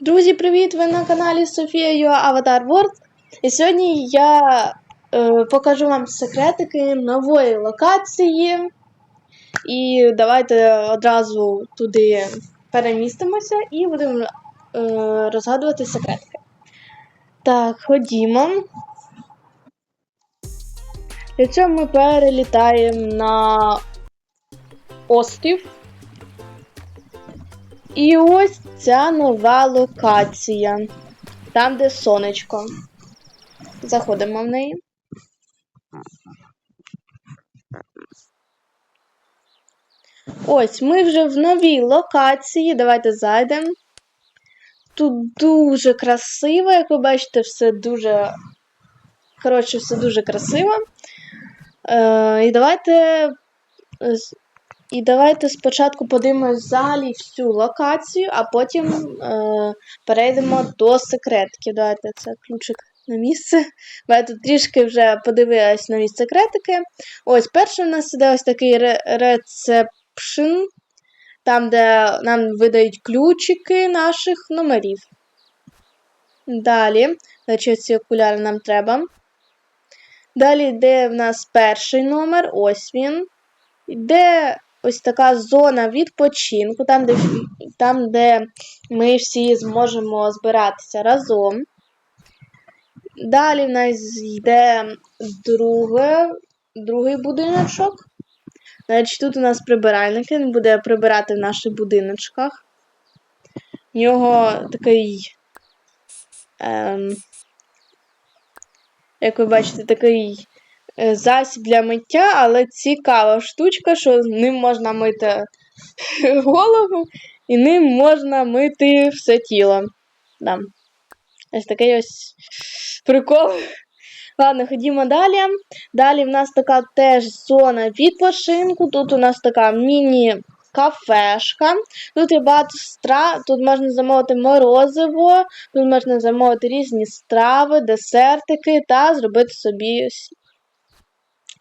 Друзі, привіт! Ви на каналі Софія Юа Avatar World. І сьогодні я е, покажу вам секретики нової локації. І давайте одразу туди перемістимося і будемо е, розгадувати секретики. Так, ходімо. Для цього ми перелітаємо на острів. І ось ця нова локація. Там, де сонечко. Заходимо в неї. Ось, ми вже в новій локації. Давайте зайдемо. Тут дуже красиво, як ви бачите, все дуже. Коротше, все дуже красиво. Е, І давайте. І давайте спочатку подивимось взагалі всю локацію, а потім е, перейдемо до секретиків. Давайте це ключик на місце. Я тут трішки вже подивилась нові секретики. Ось перший у нас іде ось такий ре- рецепшн, там, де нам видають ключики наших номерів. Далі, речі, ці окуляри нам треба. Далі йде в нас перший номер, ось він. Йде ось така зона відпочинку, там, де, там, де ми всі зможемо збиратися разом. Далі в нас йде друге, другий будиночок. Значить, тут у нас прибиральник, він буде прибирати в наших будиночках. В нього такий. Ем, як ви бачите, такий засіб для миття, але цікава штучка, що ним можна мити голову і ним можна мити все тіло. Да. Ось такий ось прикол. Ладно, ходімо далі. Далі в нас така теж зона відпочинку. Тут у нас така міні-кафешка. Тут є багато страв, тут можна замовити морозиво, тут можна замовити різні страви, десертики та зробити собі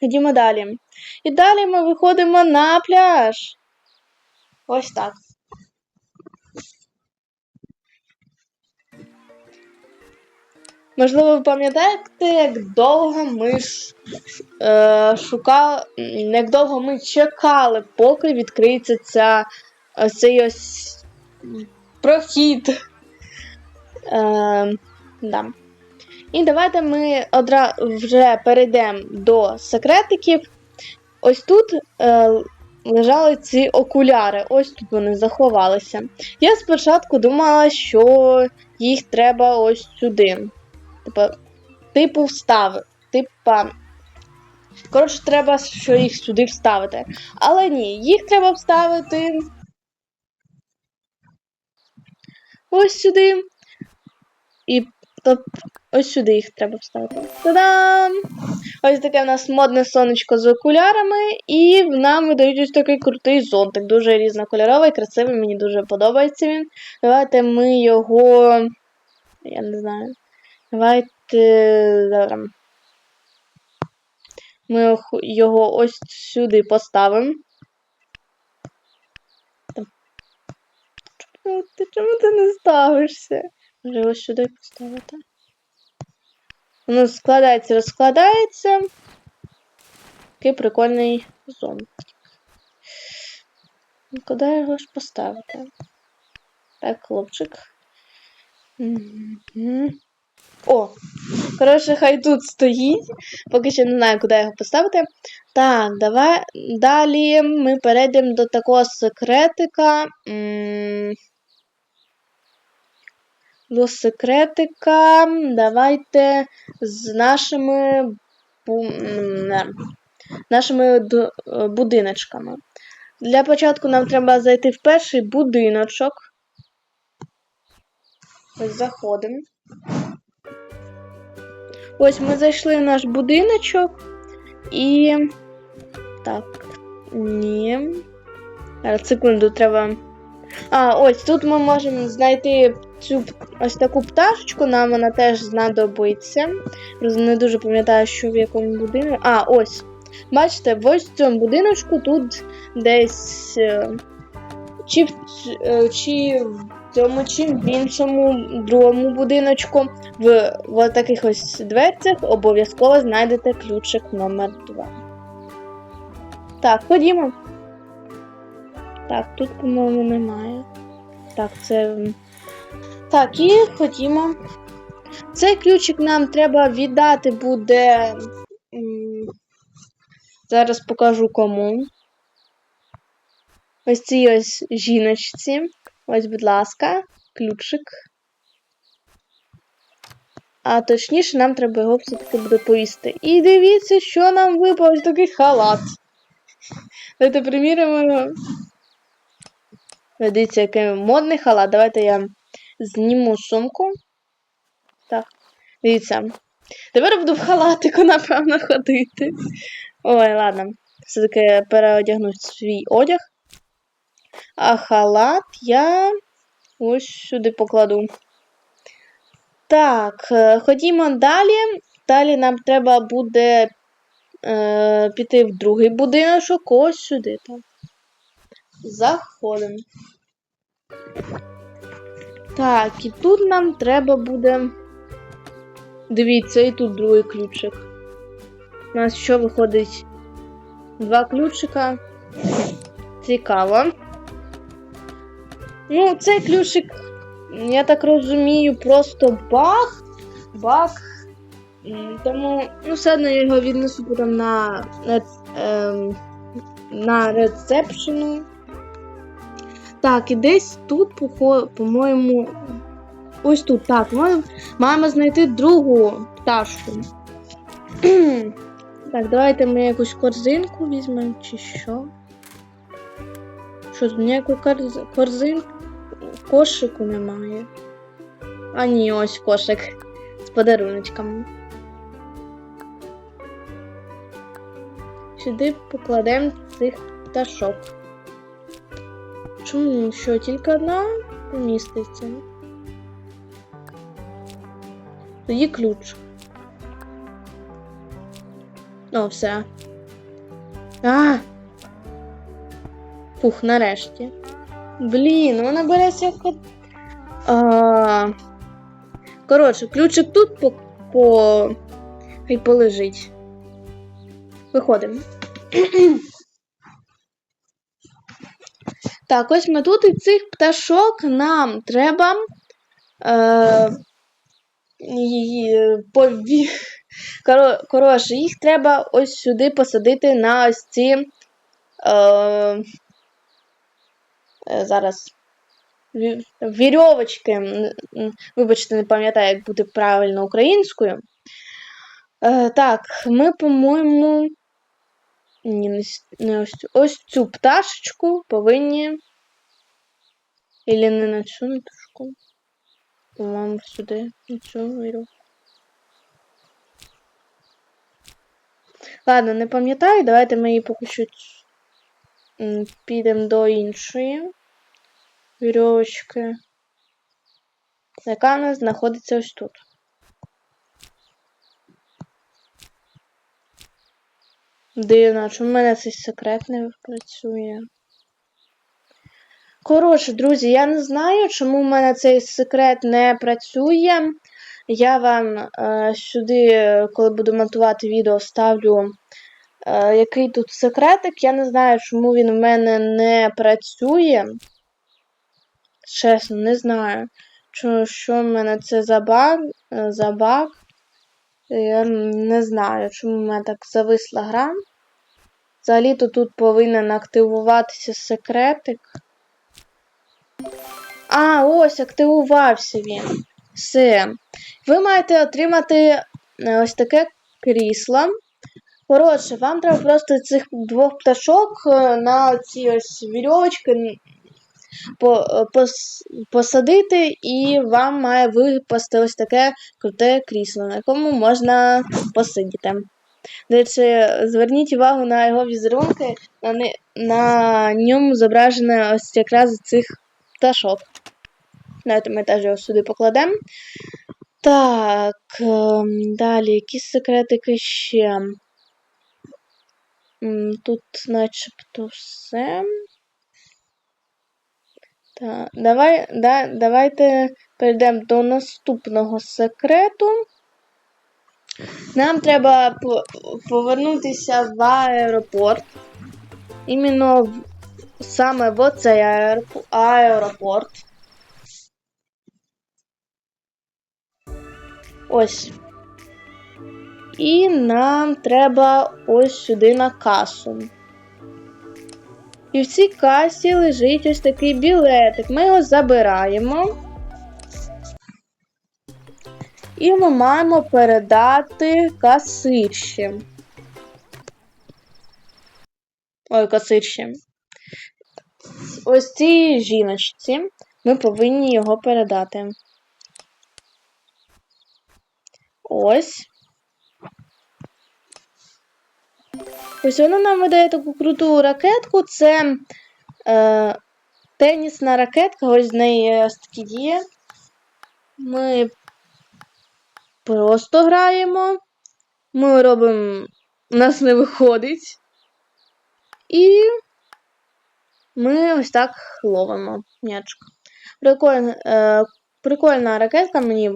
Ходімо далі. І далі ми виходимо на пляж. Ось так. Можливо, ви пам'ятаєте, як довго ми е, шукали, як довго ми чекали, поки відкриється ця, цей ось прохід. Е, да. І давайте ми одра... вже перейдемо до секретиків. Ось тут е, лежали ці окуляри, ось тут вони заховалися. Я спочатку думала, що їх треба ось сюди. Типа, типу встави. Типа. Коротше, треба, що їх сюди вставити. Але ні, їх треба вставити. Ось сюди. І то, ось сюди їх треба вставити. Та-дам! Ось таке в нас модне сонечко з окулярами, і в нам видають ось такий крутий зонтик. Дуже різнокольоровий, красивий, мені дуже подобається він. Давайте ми його. Я не знаю. Давайте. зараз. Ми його- ось сюди поставимо. Ти, чому ти не ставишся? Може ось сюди поставити. Воно складається, розкладається. Такий прикольний зон. Ну, Куди його ж поставити? Так, хлопчик. Мгм. О! Коротше, хай тут стоїть. Поки що не знаю, куди його поставити. Так, давай. Далі ми перейдемо до такого секретика. М, До секретика. Давайте з нашими нашими е, будиночками. Для початку нам треба зайти в перший будиночок. Ось заходимо. Ось ми зайшли в наш будиночок і. Так. Ні. Секунду, треба. А, ось тут ми можемо знайти цю ось таку пташечку, нам вона теж знадобиться. Не дуже пам'ятаю, що в якому будинку. А, ось. Бачите, ось в цьому будиночку тут десь. е, Чи, е, чи в цьому чи в іншому другому будиночку, в, в таких ось дверцях обов'язково знайдете ключик номер 2. Так, ходімо. Так, тут, по-моєму, немає. Так, це. Так, і ходімо. Цей ключик нам треба віддати буде. Зараз покажу кому. Ось цій ось жіночці. Ось, будь ласка, ключик. А точніше, нам треба його все-таки буде повісти. І дивіться, що нам випав ось такий халат. Давайте приміряємо його. Дивіться, який модний халат. Давайте я зніму сумку. Так, дивіться. Тепер буду в халатику, напевно, ходити. Ой, ладно. Все-таки переодягну свій одяг. А халат я ось сюди покладу. Так, е, ходімо далі. Далі нам треба буде е, піти в другий будиночок, ось сюди. Заходимо. Так, і тут нам треба буде. Дивіться, і тут другий ключик. У нас що виходить? Два ключика. Цікаво. Ну, цей ключик, я так розумію, просто баг. Баг. Тому, ну, все одно я його віднесу потім на, на, ем, на рецепшену. Так, і десь тут, по-моєму. Ось тут, так, ми маємо знайти другу пташку. так, давайте ми якусь корзинку візьмемо, чи що. Що, ніякої корз... корзинки? Кошику немає. А ні, ось кошик з подаруночками. Сюди покладемо цих пташок. Чому? Що, тільки одна поміститься? Тоді ключ. О, все. А! Фух, нарешті. Блін, вона береться як. А... Коротше, ключик тут по. по... Хай полежить. Виходимо. Так, ось ми тут і цих пташок нам треба. Е, пові... Коротше, їх треба ось сюди посадити на ось ці. Е, е, зараз. Вірьовочки. Вибачте, не пам'ятаю, як буде правильно українською. Е, так, ми, по-моєму. Ні, не, ось, цю. ось цю пташечку повинні. Ілі не на цю ниточку. По-моєму, сюди. На цю вірьовку. Ладно, не пам'ятаю, давайте ми її поки що підемо до іншої вірьовочки, яка у нас знаходиться ось тут. Дивно, чому в мене цей секрет не працює? Коротше, друзі, я не знаю, чому в мене цей секрет не працює. Я вам е, сюди, коли буду монтувати відео, ставлю, е, який тут секретик. Я не знаю, чому він в мене не працює. Чесно, не знаю. Що, що в мене це за баг, е, за баг. Я не знаю, чому в мене так зависла гра. Взагалі-то тут повинен активуватися секретик. А, ось, активувався він. Все. Ви маєте отримати е, ось таке крісло. Коротше, вам треба просто цих двох пташок е, на ці ось вірьовочки е, посадити, і вам має випасти ось таке круте крісло, на якому можна посидіти. До речі, зверніть увагу на його візерунки, на, на ньому зображено ось якраз цих пташок. Давайте ми теж його сюди покладемо. Так, ем, далі, які секретики ще? Тут начебто все. Так, давай, да, давайте перейдемо до наступного секрету. Нам треба повернутися в аеропорт. Іменно саме в аеропо- аеропорт. Ось. І нам треба ось сюди на касу. І в цій касі лежить ось такий білетик. Ми його забираємо. І ми маємо передати касирші. Ой, касирші. Ось цій жіночці ми повинні його передати. Ось. Ось вона нам видає таку круту ракетку. Це е, тенісна ракетка, ось з неї ось такі є. Ми просто граємо. Ми робимо. У нас не виходить. І ми ось так ловимо м'ячик. Прикольна, е, прикольна ракетка мені.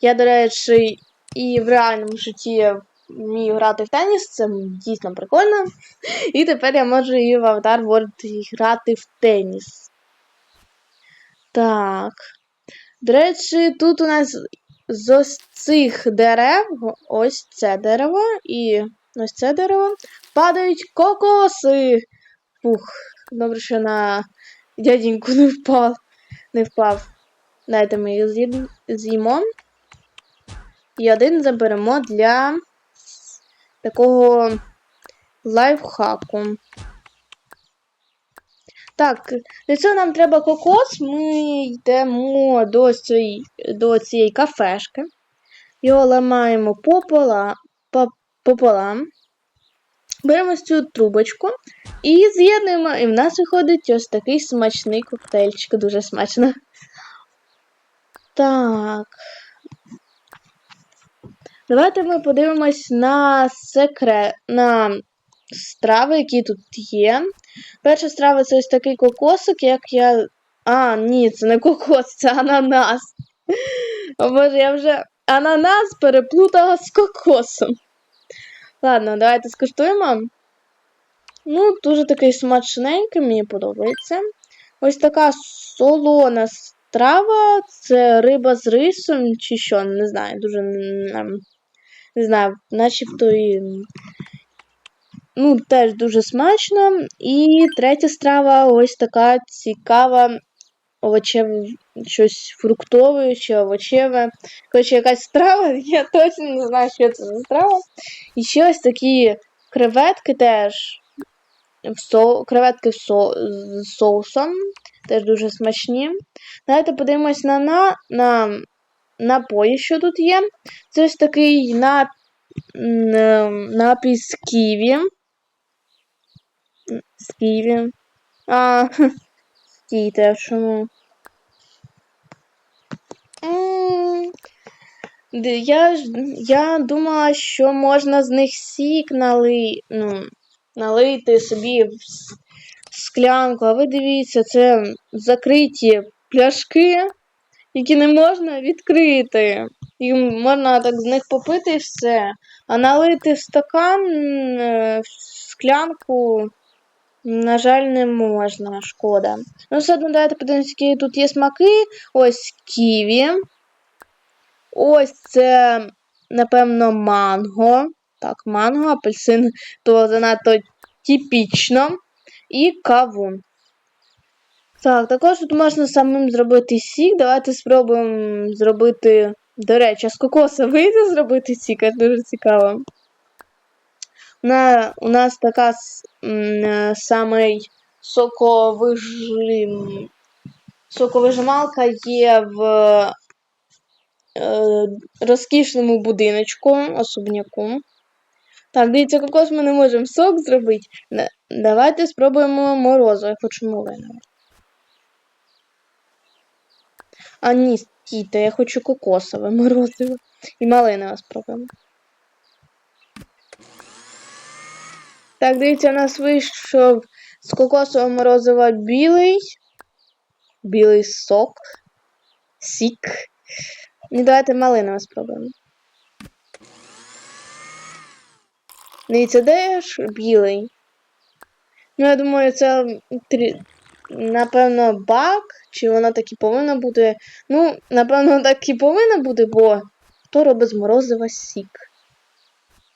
Я, до речі, і в реальному житті вмію грати в теніс, це дійсно прикольно. І тепер я можу і в Avatar World грати в теніс. Так. До речі, тут у нас з ось цих дерев, ось це дерево і ось це дерево, падають кокоси. Фух, добре, що на дядіньку не впав. Не впав. Дайте ми їх з'їмо. І один заберемо для такого лайфхаку. Так, для цього нам треба кокос. Ми йдемо до цієї, до цієї кафешки. Його ламаємо попола, по, пополам. Беремо цю трубочку і з'єднуємо. І в нас виходить ось такий смачний коктейльчик. Дуже смачно. Так. Давайте ми подивимось на секрет, на страви, які тут є. Перша страва це ось такий кокосик, як я. А, ні, це не кокос, це ананас. О боже, я вже ананас переплутала з кокосом. Ладно, давайте скуштуємо. Ну, дуже такий смачненький, мені подобається. Ось така солона страва. Це риба з рисом, чи що, не знаю, дуже не знаю, начебто і. Ну, теж дуже смачно. І третя страва ось така цікава, овочеве, щось фруктове чи овочеве. Коротше, якась страва, я точно не знаю, що це за страва. І ще ось такі креветки теж. В со... Креветки в со... з соусом. Теж дуже смачні. Давайте подивимось на, на, на напої, що тут є. Це ось такий нап... е, напій з ківі. З ківі. А, стійте, чому? Я, ж- я думала, що можна з них сік нали... ну, налити собі в склянку, а ви дивіться, це закриті пляшки, які не можна відкрити. І можна так з них попити і все. А налити стакан, е, в склянку, на жаль, не можна, шкода. Ну, все одно давайте подивимося, які тут є смаки. Ось ківі. Ось це, напевно, манго. Так, манго, апельсин, то занадто типічно. І кавун. Так, також тут можна самим зробити сік. Давайте спробуємо зробити. До речі, з кокоса вийде зробити сік, це дуже цікаво. На, у нас така м, е, самий соковижим, соковижималка є в е, розкішному будиночку, особняку. Так, дивіться, кокос ми не можемо сок зробити. Давайте спробуємо морозиво. Я хочу малинове. А ні, стійте, я хочу кокосове морозиво. І малинове спробуємо. Так, дивіться, у нас вийшов з кокосового морозива білий. білий сок. Сік. Ну, давайте малинове спробуємо. Дивіться, де ж білий? Ну, я думаю, це напевно баг, чи воно так і повинно бути. Ну, напевно, так і повинно бути, бо хто робить з морозива сік?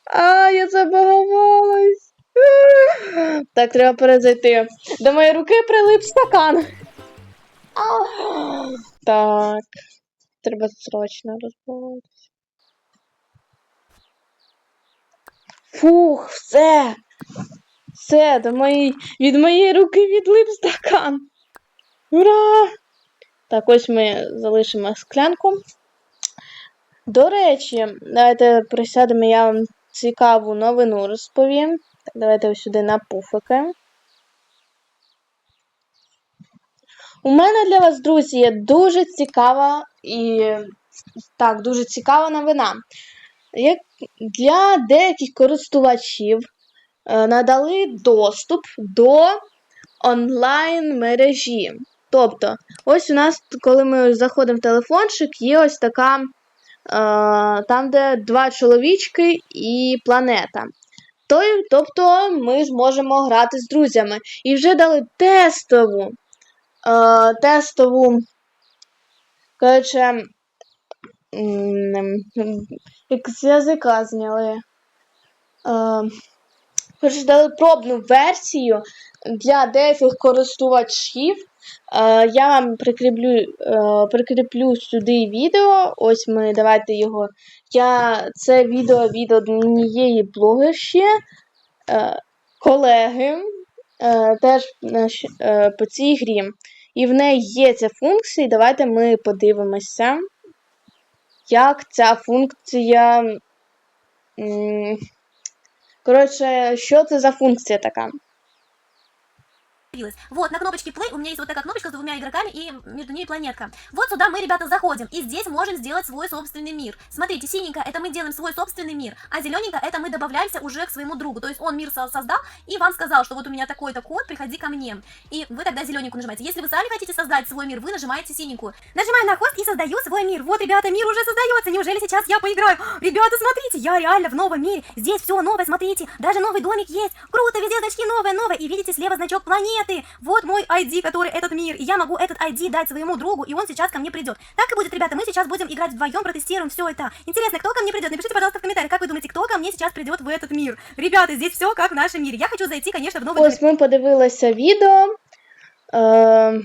А, я забагалась. Так, треба перезайти. До моєї руки прилип стакан. Так. Треба срочно розбавити. Фух, все. Все, до моєї, від моєї руки відлип стакан. Ура! Так, ось ми залишимо склянку. До речі, давайте присядемо, я вам цікаву новину розповім. Так, давайте ось сюди на пуфики. У мене для вас, друзі, є дуже цікава і так, дуже цікава новина. Як для деяких користувачів надали доступ до онлайн мережі. Тобто, ось у нас, коли ми заходимо в телефончик, є ось така, е, там, де два чоловічки і планета. Тобто ми зможемо грати з друзями. І вже дали тестову, е, тестову, коротше, з язика зняли. Дали пробну версію для деяких користувачів. Е, я вам прикріплю, е, прикріплю сюди відео. Ось ми давайте його. Я це відео від однієї блогерші, е, колеги, теж по цій грі. І в неї є ця функція. Давайте ми подивимося, як ця функція. Коротше, що це за функція така? Появилась. Вот, на кнопочке play у меня есть вот такая кнопочка с двумя игроками и между ними планетка. Вот сюда мы, ребята, заходим. И здесь можем сделать свой собственный мир. Смотрите, синенько это мы делаем свой собственный мир, а зелененько это мы добавляемся уже к своему другу. То есть он мир со- создал и вам сказал, что вот у меня такой-то код, приходи ко мне. И вы тогда зелененькую нажимаете. Если вы сами хотите создать свой мир, вы нажимаете синенькую. Нажимаю на хост и создаю свой мир. Вот, ребята, мир уже создается. Неужели сейчас я поиграю? Ребята, смотрите, я реально в новом мире. Здесь все новое, смотрите. Даже новый домик есть. Круто, везде значки новые, новые. И видите, слева значок планеты. Вот мой ID, который этот мир. И я могу этот ID дать своему другу, и он сейчас ко мне придет. Так и будет, ребята. Мы сейчас будем играть вдвоем, протестируем все это. Интересно, кто ко мне придет? Напишите, пожалуйста, в комментариях, как вы думаете, кто ко мне сейчас придет в этот мир. Ребята, здесь все как в нашем мире. Я хочу зайти, конечно, в новый Ось ми подивилися відео, е,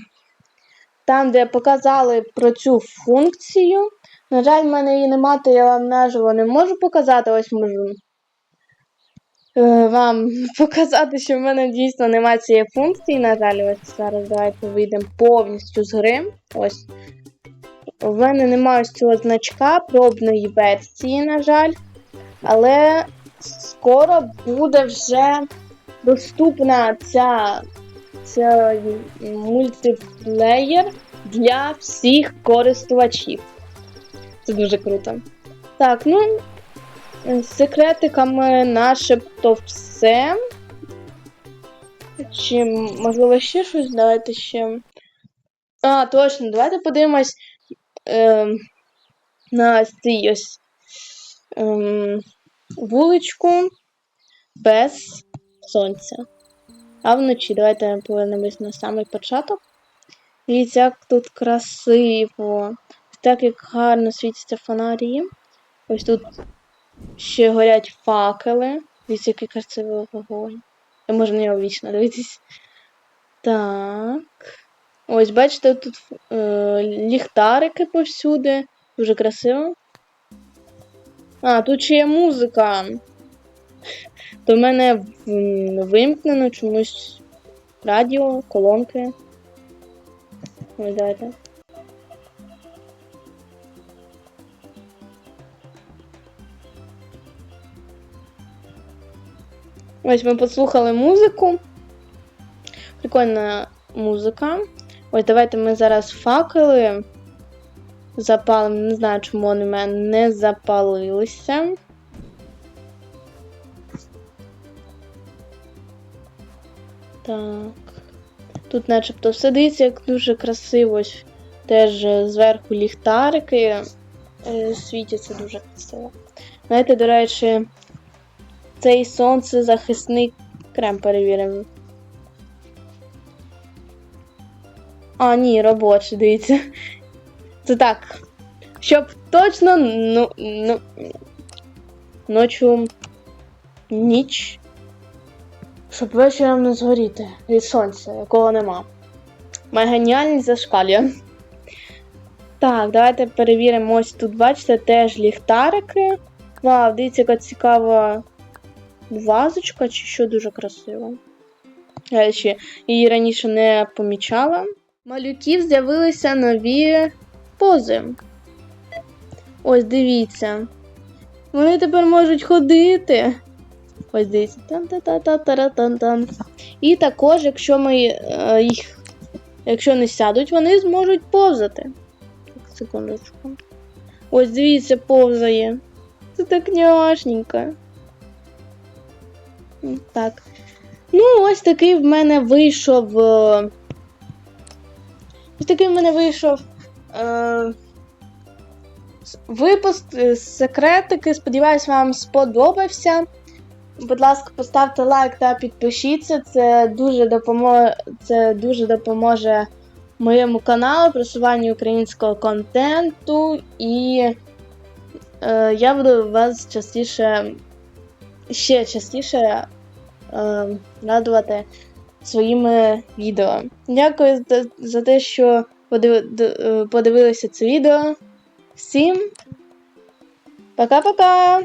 там, де показали про цю функцію. На жаль, в мене її немає, то я вам наживо не можу показати. Ось можу е, Вам показати, що в мене дійсно немає цієї функції. На жаль, ось зараз давайте вийдемо повністю з гри. Ось. В мене немає ось цього значка пробної версії, на жаль. Але скоро буде вже доступна ця, ця мультиплеєр для всіх користувачів. Це дуже круто. Так, ну, секретиками начебто все. Чи можливо ще щось? Давайте ще. А, точно, давайте подивимось е, на цій ось ем, вуличку без сонця. А вночі давайте повернемось на самий початок. Дивіться, як тут красиво. Так як гарно світяться фонарі. Ось тут ще горять факели. Дивіться, який красивий вогонь. Я можу на нього вічно дивитись. Так. Ось, бачите, тут е, ліхтарики повсюди. Дуже красиво. А, тут ще є музика. То в мене вимкнено чомусь радіо, колонки. Ось давайте. Ось ми послухали музику. Прикольна музика. Ось давайте ми зараз факели запалимо. Не знаю, чому вони в мене не запалилися. Так. Тут начебто все як дуже красиво. Ось Теж зверху ліхтарики е, світяться дуже красиво. Знаєте, до речі, цей сонцезахисний крем перевіримо. А, ні, робочий, дивіться. Це так. Щоб точно ну, ну, ночу ніч. Щоб вечором не згоріти від сонця, якого нема. Моя геніальність зашкалює. Так, давайте перевіримо. Ось тут, бачите, теж ліхтарики. Вау, дивіться, яка цікава вазочка, чи що дуже красиво. Я ще її раніше не помічала. Малюків з'явилися нові пози. Ось дивіться. Вони тепер можуть ходити. Ось дивіться. І також, якщо ми е, їх. Якщо не сядуть, вони зможуть повзати. Так, секундочку. Ось дивіться, повзає. Це так няшненько. Так. Ну, ось такий в мене вийшов. е, Ось такий в мене вийшов. Е, випуск е, секретики. Сподіваюсь, вам сподобався. Будь ласка, поставте лайк та підпишіться. Це дуже допоможе, це дуже допоможе моєму каналу, просуванню українського контенту. І е, я буду вас частіше, ще частіше е, радувати своїми відео. Дякую за, те, що е, подивилися це відео. Всім пока-пока!